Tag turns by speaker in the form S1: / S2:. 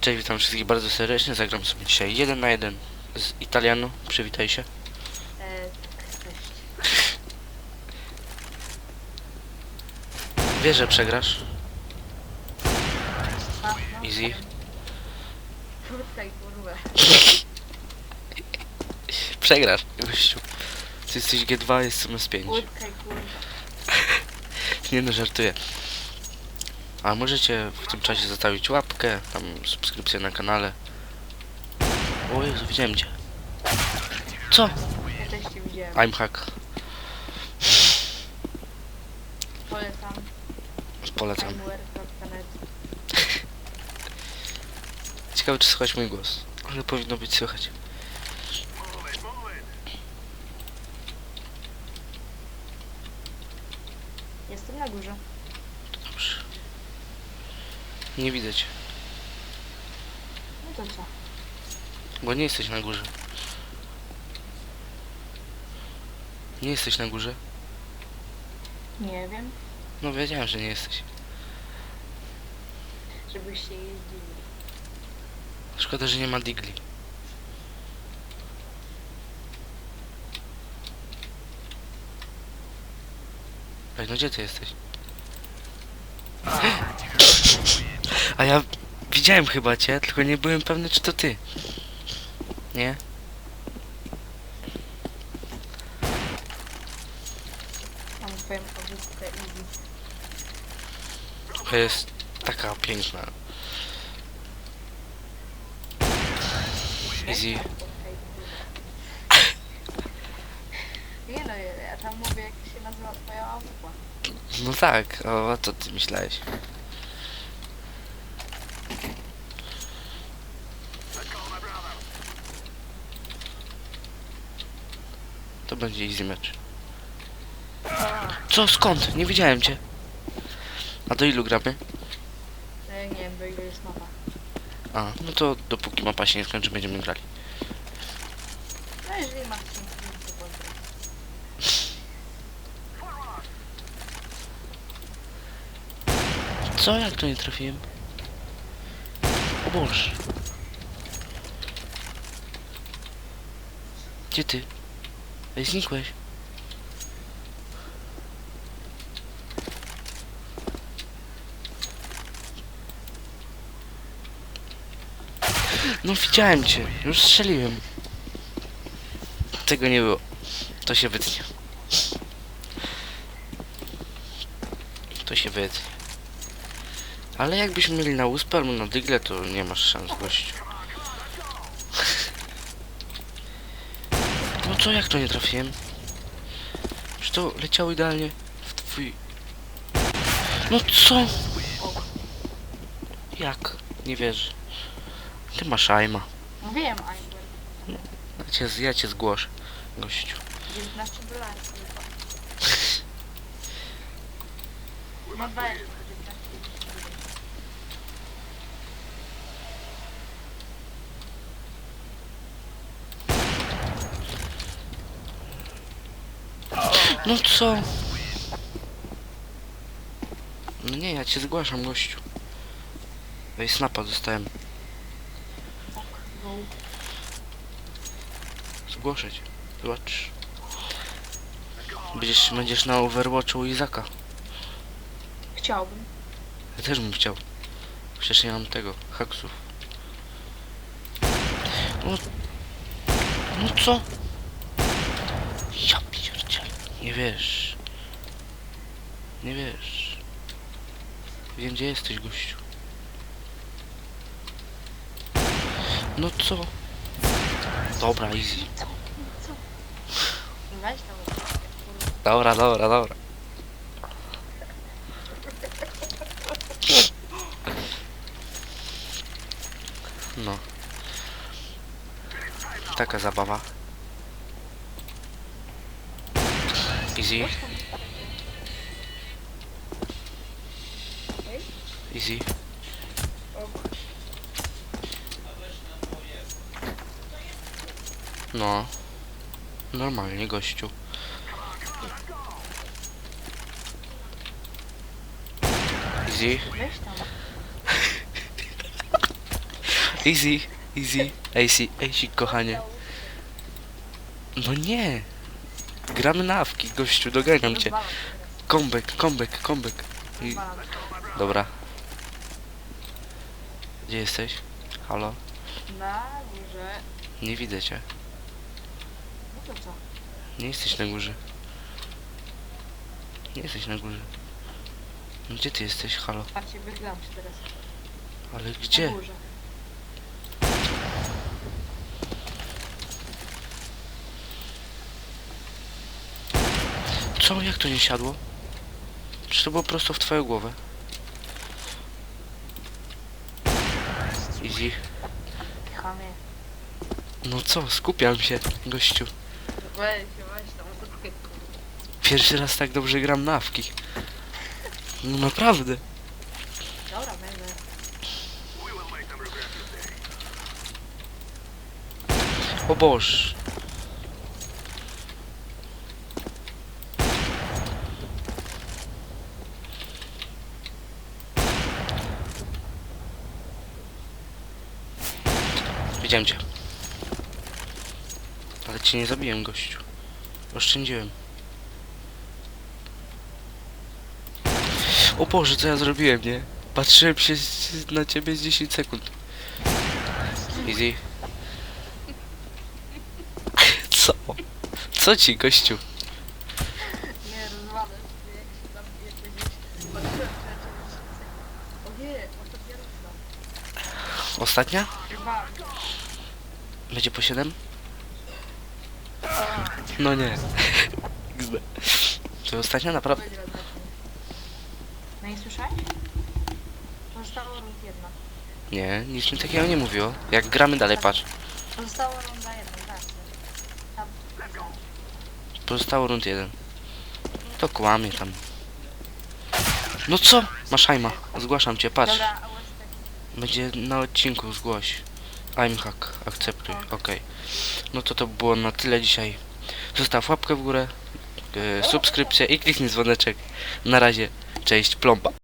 S1: Cześć, witam wszystkich bardzo serdecznie. Zagram sobie dzisiaj jeden na jeden z Italiano. Przywitaj się. Wiesz, że przegrasz. Easy. Przegrasz, gościu. Ty jesteś G2, jestem S5.
S2: Krótka i kurwa.
S1: Nie no, żartuję. A możecie w tym czasie zostawić łapkę, tam subskrypcję na kanale. O Jezu, widziałem cię. Co?
S2: Ja też cię widziałem.
S1: I'm hack.
S2: Polecam.
S1: Polecam.
S2: timeware.net
S1: Ciekawe, czy słychać mój głos. Ale powinno być słychać.
S2: Jestem na górze.
S1: Dobrze. Nie widzę cię,
S2: No to co?
S1: bo nie jesteś na górze. Nie jesteś na górze?
S2: Nie wiem.
S1: No wiedziałem, że nie jesteś.
S2: Żebyście jeździli.
S1: Szkoda, że nie ma digli. Ej, no gdzie ty jesteś? A ja widziałem chyba cię, tylko nie byłem pewny, czy to ty. Nie?
S2: Mam twoją Easy.
S1: To jest taka piękna. Easy.
S2: Nie no, ja tam mówię jak się nazywa twoja aupa.
S1: No tak, o, a co ty myślałeś? To będzie easy mecz. Co, skąd? Nie widziałem cię. A do ilu gramy?
S2: E, nie wiem, do ile jest mapa.
S1: A, no to dopóki mapa się nie skończy, będziemy grali.
S2: No jeżeli masz chęć, to pozdro.
S1: Co? Jak to nie trafiłem? O Boże. Gdzie ty? Znikłeś. No widziałem cię, już strzeliłem. Tego nie było. To się wytnie. To się wytnie. Ale jakbyśmy mieli na uspę albo na dygle, to nie masz szans, gościu. No co, jak to nie trafiłem? Już to leciało idealnie w twój... No co? Jak? Nie wierzę. Ty masz aima.
S2: Wiem, Iber.
S1: Ja cię, ja cię zgłoszę, gościu.
S2: 19 dolarów. chyba. No 20, 19
S1: No co? No nie, ja cię zgłaszam, gościu. Ej, snapa dostałem. Zgłoszę cię. Zobacz. Będziesz, będziesz na Overwatchu Izaka.
S2: Chciałbym.
S1: Ja też bym chciał. Przecież nie mam tego, haksów. No, no co? Ja. Nie wiesz. Nie wiesz. Wiem gdzie jesteś, gościu. No co? Dobra, easy. Dobra, dobra, dobra. No. Taka zabawa. Easy, easy. No. Normalnie, gościu. Easy. Easy, easy, easy, easy, kochanie. No nie. Gramy na awki, gościu, doganiam cię. Comeback, comeback, comeback. I... Dobra. Gdzie jesteś? Halo?
S2: Na górze.
S1: Nie widzę cię.
S2: No to co?
S1: Nie jesteś na górze. Nie jesteś na górze. No Gdzie ty jesteś? Halo?
S2: Patrzcie, wychylałam się teraz.
S1: Ale
S2: Na
S1: gdzie?
S2: górze.
S1: Co? Jak to nie siadło? Czy to było prosto w twoją głowę? Easy.
S2: Chamie.
S1: No co? Skupiam się, gościu.
S2: Weź się, weź tam. odkupię.
S1: Pierwszy raz tak dobrze gram na awki. No naprawdę.
S2: Dobra, będę.
S1: O Boż. Widziałem cię. Ale cię nie zabiłem, gościu. Oszczędziłem. O Boże, co ja zrobiłem, nie? Patrzyłem się na ciebie z 10 sekund. Easy. Co? Co ci, gościu?
S2: Nie, rozwalę się, się tam jeszcze gdzieś... Patrzyłem, nie, ostatnia.
S1: Ostatnia?
S2: Chyba.
S1: Będzie po 7? No nie. XD. To ostatnia naprawdę?
S2: No i słyszałeś? Pozostała runda jedna.
S1: Nie, nic mi takiego nie mówiło. Jak gramy dalej, patrz.
S2: Pozostała runda jedna, tak. Tam.
S1: Pozostało rund 1. To kłamie tam. No co? Masz hajma. Zgłaszam cię, patrz.
S2: Dobra, a Westek.
S1: Będzie na odcinku, zgłoś. I'm hack, akceptuj, okej. No to to było na tyle dzisiaj. Zostaw łapkę w górę, e, subskrypcję i kliknij dzwoneczek. Na razie, cześć, plomba.